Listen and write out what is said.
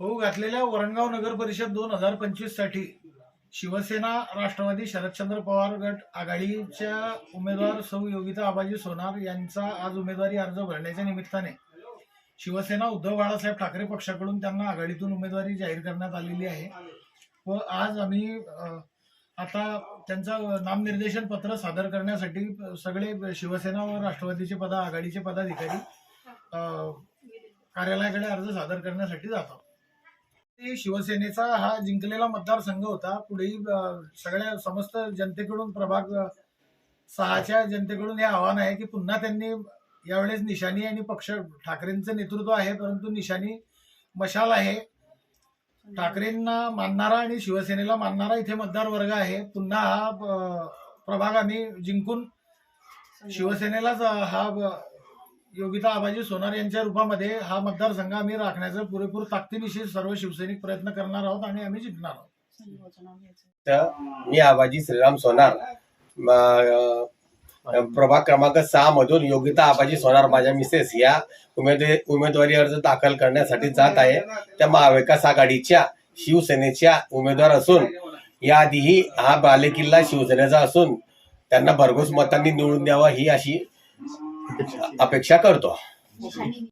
होऊ घातलेल्या वरणगाव नगर परिषद दोन हजार पंचवीससाठी शिवसेना राष्ट्रवादी शरदचंद्र पवार गट आघाडीच्या उमेदवार सौ योगिता आबाजी सोनार यांचा आज उमेदवारी अर्ज भरण्याच्या निमित्ताने शिवसेना उद्धव बाळासाहेब ठाकरे पक्षाकडून त्यांना आघाडीतून उमेदवारी जाहीर करण्यात आलेली आहे. व आज आम्ही आता त्यांचं नामनिर्देशन पत्र सादर करण्यासाठी सगळे शिवसेना व राष्ट्रवादीचे पदा आघाडीचे पदाधिकारी कार्यालयाकडे अर्ज सादर करण्यासाठी जातो. शिवसेनेचा हा जिंकलेला मतदारसंघ होता. पुढेही सगळ्या समस्त जनतेकडून प्रभाग सहाच्या जनतेकडून हे आव्हान आहे की पुन्हा त्यांनी यावेळेस निशाणी आणि पक्ष ठाकरेंचं नेतृत्व आहे परंतु निशाणी मशाल आहे. ठाकरेंना मानणारा आणि शिवसेनेला मानणारा इथे मतदार वर्ग आहे. पुन्हा हा प्रभाग आम्ही जिंकून शिवसेनेलाच हा ब- योगिता आबाजी सोनार यांच्या रूपामध्ये हा मतदारसंघ आम्ही राखण्याचा पुरेपूर ताकदीनिशी सर्व शिवसैनिक प्रयत्न करणार आहोत आणि आम्ही जिंकणार आहोत. तर मी आबाजी श्रीराम सोनार. प्रभाग क्रमांक सहा मधून योगिता आबाजी सोनार माझ्या मिसेस या उमेदवारी उमेदवारी अर्ज दाखल करण्यासाठी जात आहे. त्या महाविकास आघाडीच्या शिवसेनेच्या उमेदवार असून याआधीही हा बालेकिल्ला शिवसेनेचा असून त्यांना भरघोस मतांनी निवडून द्यावा ही अशी अपेक्षा करतो. हो.